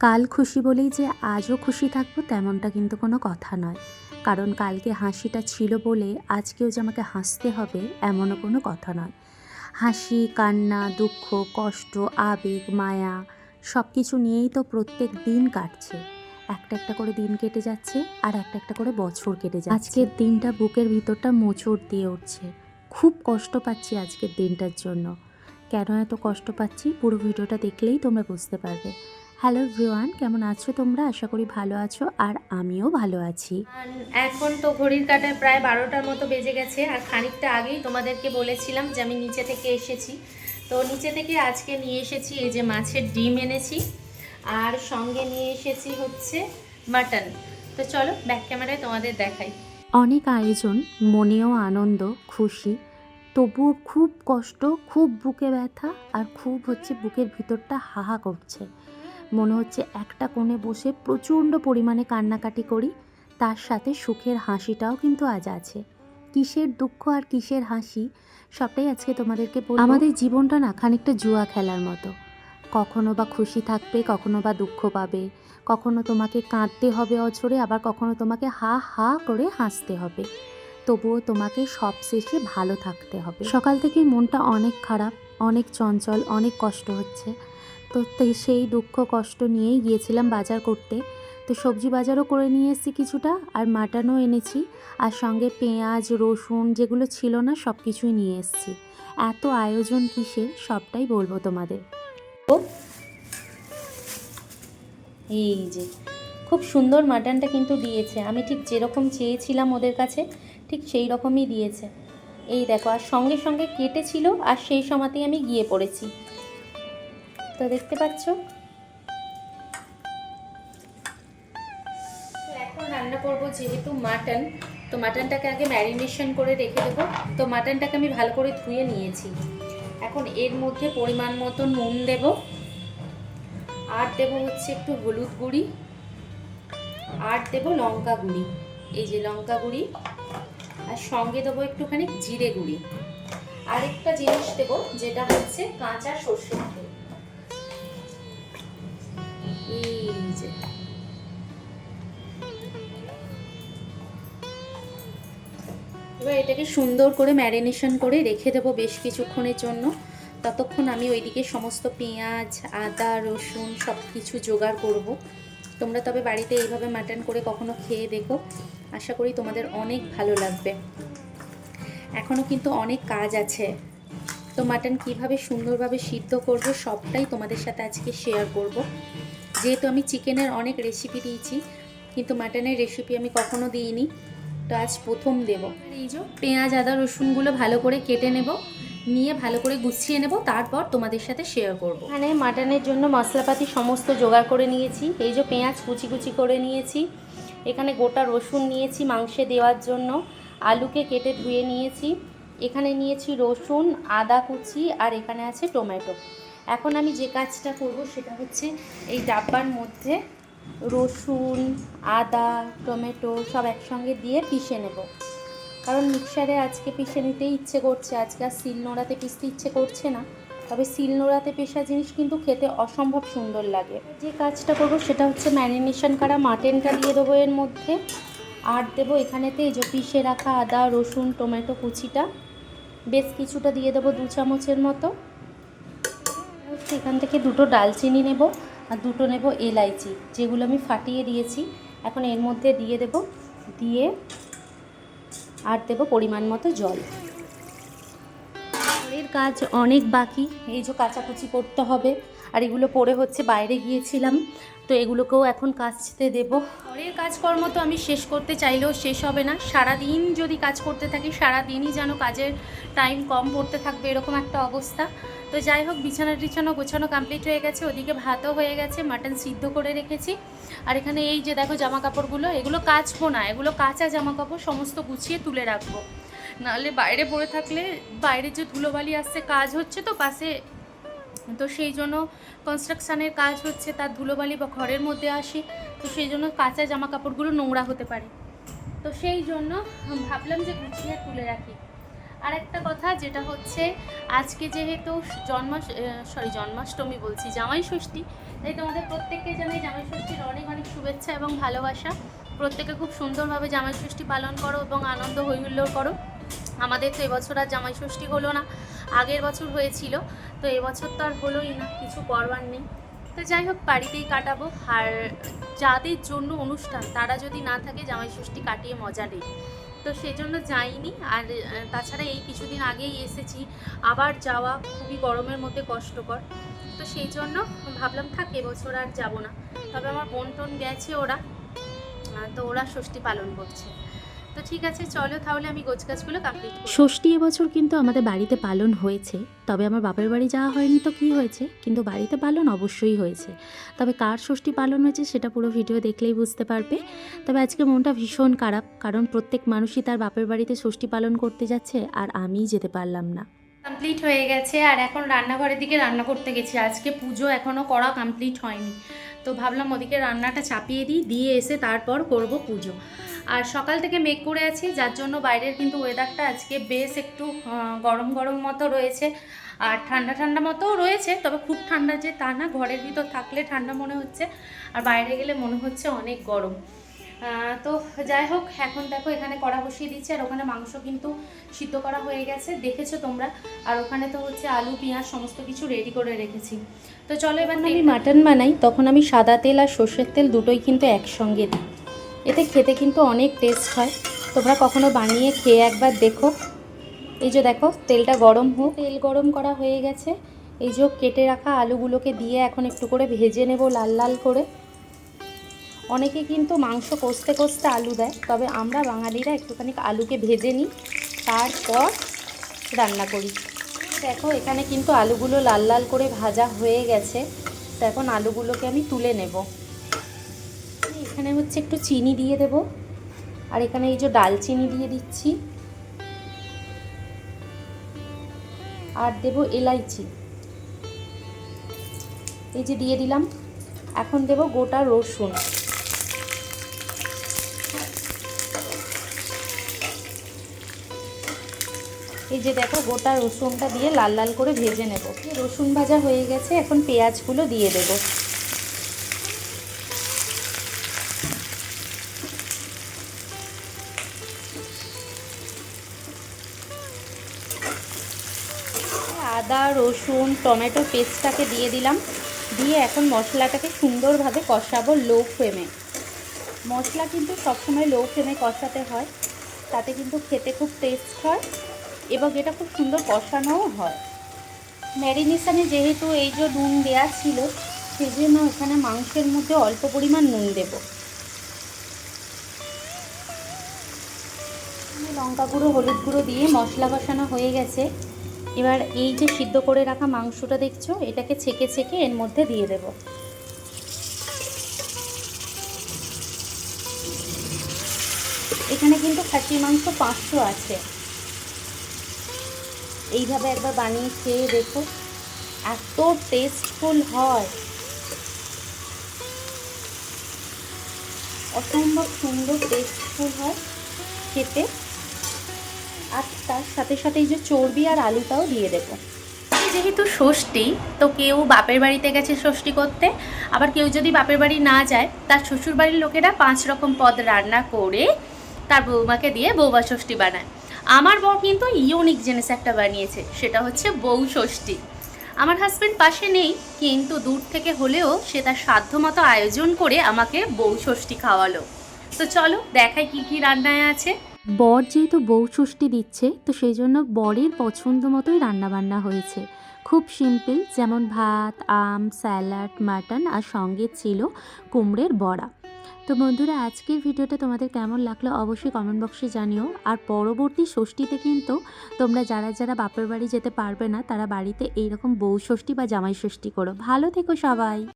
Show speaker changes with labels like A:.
A: কাল খুশি বলেই যে আজও খুশি থাকব তেমনটা কিন্তু কোনো কথা নয়। কারণ কালকে হাসিটা ছিল বলে আজকেও যে আমাকে হাসতে হবে এমনও কোনো কথা নয়। হাসি, কান্না, দুঃখ, কষ্ট, আবেগ, মায়া সব কিছু নিয়েই তো প্রত্যেক দিন কাটছে। একটা একটা করে দিন কেটে যাচ্ছে আর একটা একটা করে বছর কেটে যাচ্ছে। আজকের দিনটা বুকের ভিতরটা মোচড় দিয়ে উঠছে। খুব কষ্ট পাচ্ছি আজকের দিনটার জন্য। কেন এত কষ্ট পাচ্ছি পুরো ভিডিওটা দেখলেই তোমরা বুঝতে পারবে। হ্যালো এভরিওয়ান কেমন আছো তোমরা? আশা করি ভালো আছো আর আমিও ভালো আছি।
B: এখন তো ঘড়ির কাটায় প্রায় বারোটার মতো বেজে গেছে আর খানিকটা আগেই তোমাদেরকে বলেছিলাম যে আমি নিচে থেকে এসেছি। তো নিচে থেকে আজকে নিয়ে এসেছি এই যে মাছের ডিম এনেছি আর সঙ্গে নিয়ে এসেছি হচ্ছে মাটন। তো চলো ব্যাক ক্যামেরায় তোমাদের দেখাই।
A: অনেক আয়োজন মনেও আনন্দ খুশি। তবুও খুব কষ্ট খুব বুকে ব্যথা আর খুব হচ্ছে বুকের ভিতরটা হাহা করছে। মনে হচ্ছে একটা কোণে বসে প্রচণ্ড পরিমাণে কান্নাকাটি করি। তার সাথে সুখের হাসিটাও কিন্তু আজ আছে। কিসের দুঃখ আর কিসের হাসি, সবটাই আজকে তোমাদেরকে আমাদের জীবনটা না খানিকটা জুয়া খেলার মতো। কখনো বা খুশি থাকবে, কখনো বা দুঃখ পাবে। কখনো তোমাকে কাঁদতে হবে অঝরে, আবার কখনো তোমাকে হা হা করে হাসতে হবে। তবুও তোমাকে সব শেষে ভালো থাকতে হবে। সকাল থেকেই মনটা অনেক খারাপ, অনেক চঞ্চল, অনেক কষ্ট হচ্ছে। তো সেই দুঃখ কষ্ট নিয়েই গিয়েছিলাম বাজার করতে। তো সবজি বাজারও করে নিয়ে এসেছি কিছুটা, আর মাটনও এনেছি, আর সঙ্গে পেঁয়াজ, রসুন যেগুলো ছিল না সব কিছুই নিয়ে এসেছি। এত আয়োজন কিসের, সবটাই বলব তোমাদের।
B: এই যে, খুব সুন্দর মাটনটা কিন্তু দিয়েছে। আমি ঠিক যেরকম চেয়েছিলাম ওদের কাছে, ঠিক সেই রকমই দিয়েছে। এই দেখো, আর সঙ্গে সঙ্গে কেটেছিল, আর সেই সময়তেই আমি গিয়ে পড়েছি। তো দেখতে পাচ্ছ? এখন রান্না করব যেহেতু মাটন, তো মাটনটাকে আগে ম্যারিনেশন করে রেখে দেবো। তো মাটনটাকে আমি ভালো করে ধুয়ে নিয়েছি। এখন এর মধ্যে পরিমাণ মতো নুন দেবো। আর দেবো হচ্ছে একটু হলুদ গুঁড়ি। আর দেবো লঙ্কা গুঁড়ি। এই যে লঙ্কা গুঁড়ি। আর সঙ্গে দেবো একটুখানি জিরে গুঁড়ি। আরেকটা জিনিস দেবো, যেটা হচ্ছে কাঁচা সর্ষের তেল। এই এবার এটাকে সুন্দর করে ম্যারিনেশন করে রেখে দেবো বেশ কিছুক্ষণের জন্য। ততক্ষণ আমি ওইদিকে সমস্ত পেঁয়াজ, আদা, রসুন সব কিছু জোগাড় করব। তোমরা তবে বাড়িতে এইভাবে মাটন করে কখনো খেয়ে দেখো। আশা করি তোমাদের অনেক ভালো লাগবে। এখনও কিন্তু অনেক কাজ আছে। তো মাটন কীভাবে সুন্দরভাবে সিদ্ধ করব সবটাই তোমাদের সাথে আজকে শেয়ার করব। যেহেতু আমি চিকেনের অনেক রেসিপি দিয়েছি, কিন্তু মাটনের রেসিপি আমি কখনো দিইনি। তো আজ প্রথম দেব। এই যে পেঁয়াজ, আদা, রসুনগুলো ভালো করে কেটে নেব, নিয়ে ভালো করে গুছিয়ে নেব, তারপর তোমাদের সাথে শেয়ার করব। এখানে মাটনের জন্য মশলাপাতি সমস্ত জোগাড় করে নিয়েছি। এই যে পেঁয়াজ কুচি কুচি করে নিয়েছি। এখানে গোটা রসুন নিয়েছি মাংসে দেওয়ার জন্য। আলুকে কেটে ধুয়ে নিয়েছি। এখানে নিয়েছি রসুন, আদা কুচি, আর এখানে আছে টমেটো। এখন আমি যে কাজটা করব সেটা হচ্ছে এই ডাব্বার মধ্যে রসুন, আদা, টমেটো সব একসঙ্গে দিয়ে পিষে নেব। কারণ মিক্সারে আজকে পিষে নিতেই ইচ্ছে করছে, আজকে আর শিল নোড়াতে পিষতে ইচ্ছে করছে না। তবে শিল নোড়াতে পেশা জিনিস কিন্তু খেতে অসম্ভব সুন্দর লাগে। যে কাজটা করব সেটা হচ্ছে ম্যারিনেশন করা মাটনটা দিয়ে দেবো এর মধ্যে। আর দেবো এখানেতে এই যে পিষে রাখা আদা, রসুন, টমেটো কুচিটা। বেশ কিছুটা দিয়ে দেবো দু চামচের মতো। এখান থেকে দুটো ডালচিনি নেব আর দুটো নেব এলাইচি, যেগুলো আমি ফাটিয়ে দিয়েছি। এখন এর মধ্যে দিয়ে দেব, দিয়ে আর দেবো পরিমাণ মতো জল। ঘরের কাজ অনেক বাকি, এই যে কাচাকুচি করতে হবে। আর এগুলো পরে হচ্ছে বাইরে গিয়েছিলাম, তো এগুলোকেও এখন কাচতে দেব। ঘরের কাজকর্ম তো আমি শেষ করতে চাইলেও শেষ হবে না। সারা দিন যদি কাজ করতে থাকি সারা দিনই যেন কাজের টাইম কম পড়তে থাকবে, এরকম একটা অবস্থা। তো যাই হোক, বিছানা টিছানো গোছানো কমপ্লিট হয়ে গেছে। ওদিকে ভাতও হয়ে গেছে মাটন সিদ্ধ করে রেখেছি। আর এখানে এই যে দেখো জামা কাপড়গুলো এগুলো কাচবো না, এগুলো কাঁচা জামা কাপড় সমস্ত গুছিয়ে তুলে রাখব। নাহলে বাইরে পড়ে থাকলে বাইরে যে ধুলোবালি আসছে, কাজ হচ্ছে তো পাশে। তো সেই জন্য কনস্ট্রাকশানের কাজ হচ্ছে, তার ধুলোবালি বা ঘরের মধ্যে আসে। তো সেই জন্য কাঁচা জামা কাপড়গুলো নোংরা হতে পারে। তো সেই জন্য ভাবলাম যে গুছিয়ে তুলে রাখি। আর একটা কথা যেটা হচ্ছে, আজকে যেহেতু জন্মা সরি জন্মাষ্টমী বলছি জামাই ষষ্ঠী তাই তোমাদের প্রত্যেককে জানাই জামাই ষষ্ঠীর অনেক অনেক শুভেচ্ছা এবং ভালোবাসা। প্রত্যেকে খুব সুন্দরভাবে জামাই ষষ্ঠী পালন করো এবং আনন্দ হৈহুল্লোড় করো। আমাদের তো এবছর আর জামাই ষষ্ঠী হলো না, আগের বছর হয়েছিল, তো এবছর তো আর হলোই না, কিছু করবার নেই। তো যাই হোক, বাড়িতেই কাটাবো, আর যাদের জন্য অনুষ্ঠান, তারা যদি না থাকে জামাই ষষ্ঠী কাটিয়ে মজা নেই। তো সেই জন্য যাইনি। আর তাছাড়া এই কিছুদিন আগেই এসেছি। আবার যাওয়া খুবই গরমের মধ্যে কষ্টকর। তো সেই জন্য ভাবলাম থাক এবছর আর যাব না। তবে আমার বোন টোন গেছে ওরা। তো ওরা ষষ্ঠী পালন করছে। তো ঠিক আছে চলো তাহলে আমি গোছগাছগুলো কমপ্লিট করি।
A: ষষ্ঠী এবছর কিন্তু আমাদের বাড়িতে পালন হয়েছে। তবে আমার বাপের বাড়ি যাওয়া হয়নি তো কী হয়েছে? কিন্তু বাড়িতে পালন অবশ্যই হয়েছে। তবে কার ষষ্ঠী পালন হয়েছে সেটা পুরো ভিডিও দেখলেই বুঝতে পারবে। তবে আজকে মনটা ভীষণ খারাপ কারণ প্রত্যেক মানুষই তার বাপের বাড়িতে ষষ্ঠী পালন করতে যাচ্ছে আর আমিই যেতে পারলাম না।
B: কমপ্লিট হয়ে গেছে আর এখন রান্নাঘরের দিকে রান্না করতে গেছি। আজকে পুজো এখনও করা কমপ্লিট হয়নি। তো ভাবলাম ওদিকে রান্নাটা চাপিয়ে দিই, দিয়ে এসে তারপর করব পুজো। আর সকাল থেকে মেঘ করে আছি, যার জন্য বাইরের কিন্তু ওয়েদারটা আজকে বেশ একটু গরম গরম মতো রয়েছে। আর ঠান্ডা ঠান্ডা মতোও রয়েছে, তবে খুব ঠান্ডা যে তা না, ঘরের ভিতর থাকলে ঠান্ডা মনে হচ্ছে। আর বাইরে গেলে মনে হচ্ছে অনেক গরম। তো যাই হোক এখন দেখো এখানে কড়া বসিয়ে দিচ্ছি আর ওখানে মাংস কিন্তু সিদ্ধ করা হয়ে গেছে দেখেছ তোমরা? আর ওখানে তো হচ্ছে আলু পেঁয়াজ সমস্ত কিছু রেডি করে রেখেছি। তো চলো এবার আমি মাটন বানাই তখন আমি সাদা তেল আর সর্ষের তেল দুটোই কিন্তু একসঙ্গে দিই। এতে খেতে কিন্তু অনেক টেস্ট হয়। তোমরা কখনো বানিয়ে খেয়ে একবার দেখো। এই যে দেখো তেলটা গরম হোক। তেল গরম করা হয়ে গেছে। এই যে কেটে রাখা আলুগুলোকে দিয়ে এখন একটু করে ভেজে নেব লাল লাল করে। অনেকে কিন্তু মাংস কষতে কষতে আলু দেয়, তবে আমরা বাঙালিরা একটুখানি আলুকে ভেজে নিই, তারপর রান্না করি। দেখো, এখানে কিন্তু আলুগুলো লাল লাল করে ভাজা হয়ে গেছে, তো এখন আলুগুলোকে আমি তুলে নেব। এখানে হচ্ছে একটু চিনি দিয়ে দেব, আর এখানে এই যে ডালচিনি দিয়ে দিচ্ছি। আর দেব এলাইচি। এই যে দিয়ে দিলাম, এখন দেব গোটা রসুন। এই যে দেখো, গোটা রসুনটা দিয়ে লাল লাল করে ভেজে নেব। রসুন ভাজা হয়ে গেছে, এখন পেঁয়াজগুলো দিয়ে দেব। আদা, রসুন, টমেটো পেস্টটাকে দিয়ে দিলাম। দিয়ে এখন মশলাটাকে সুন্দরভাবে কষাবো লো ফ্লেমে। মশলা কিন্তু সবসময় লো ফ্লেমে কষাতে হয়, তাতে কিন্তু খেতে খুব টেস্ট হয়। এবং এটা খুব সুন্দর কষানোও হয়। ম্যারিনেশানে যেহেতু এই যে নুন দেওয়া ছিল সেই জন্য এখানে মাংসের মধ্যে অল্প পরিমাণ নুন দেব। লঙ্কা গুঁড়ো, হলুদ গুঁড়ো দিয়ে মশলা কষানো হয়ে গেছে। এবার এই যে সিদ্ধ করে রাখা মাংসটা দেখছ, এটাকে ছেঁকে ছেঁকে এর মধ্যে দিয়ে দেব। এখানে কিন্তু খাসির মাংস পাঁচশো আছে। এইভাবে একবার বানিয়ে খেয়ে দেখো এত টেস্টফুল হয়। অসম্ভব সুন্দর টেস্টফুল হয় খেতে। আর তার সাথে সাথে এই যে চর্বি আর আলুটাও দিয়ে দেবো। যেহেতু ষষ্ঠী, তো কেউ বাপের বাড়িতে গেছে ষষ্ঠী করতে। আবার কেউ যদি বাপের বাড়ি না যায়, তার শ্বশুর বাড়ির লোকেরা পাঁচ রকম পদ রান্না করে তার বৌমাকে দিয়ে বৌমা ষষ্ঠী বানায়। আমার বউ কিন্তু ইউনিক জিনিস একটা বানিয়েছে, সেটা হচ্ছে বউ ষষ্ঠী। আমার হাজব্যান্ড পাশে নেই, কিন্তু দূর থেকে হলেও সে তার সাধ্যমতো আয়োজন করে আমাকে বউ ষষ্ঠী খাওয়ালো। তো চলো, দেখাই কি কি রান্নায় আছে।
A: বর যেহেতু বউ ষষ্ঠী দিচ্ছে, তো সেই জন্য বরের পছন্দ মতোই রান্নাবান্না হয়েছে। খুব সিম্পল যেমন ভাত, আম স্যালাড মাটন আর সঙ্গে ছিল কুমড়ের বড়া। তো বন্ধুরা, আজকের ভিডিওটা তোমাদের কেমন লাগল অবশ্যই কমেন্ট বক্সে জানিও। আর পরবর্তী ষষ্ঠীতে কিন্তু তোমরা যারা যারা বাপের বাড়ি যেতে পারবে না, তারা বাড়িতে এইরকম বউ ষষ্ঠী বা জামাই ষষ্ঠী করো। ভালো থেকো সবাই।